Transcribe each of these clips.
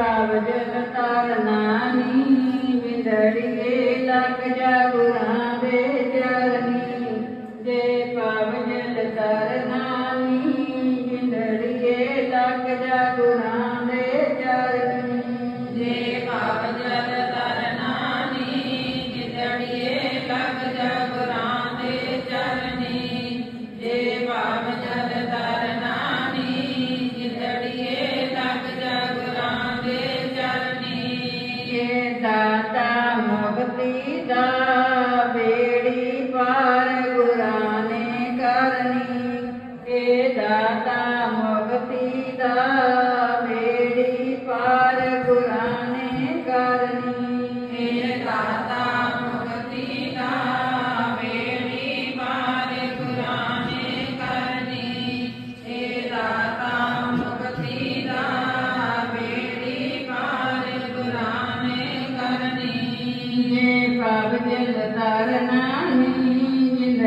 पावज तार नानी मिंदड़िए लग जागो Hallelujah.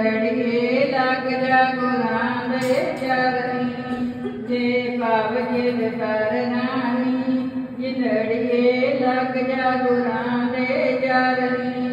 ਲੜੀਏ ਲੱਗ ਜਾ ਗੁਰਾਂ ਦੇ ਚਰਨੀ ਜੇ ਭਾਵ ਜਿਲ ਪਰਨਾਨੀ ਜੇ ਲੜੀਏ ਲੱਗ ਜਾ ਗੁਰਾਂ ਦੇ ਚਰਨੀ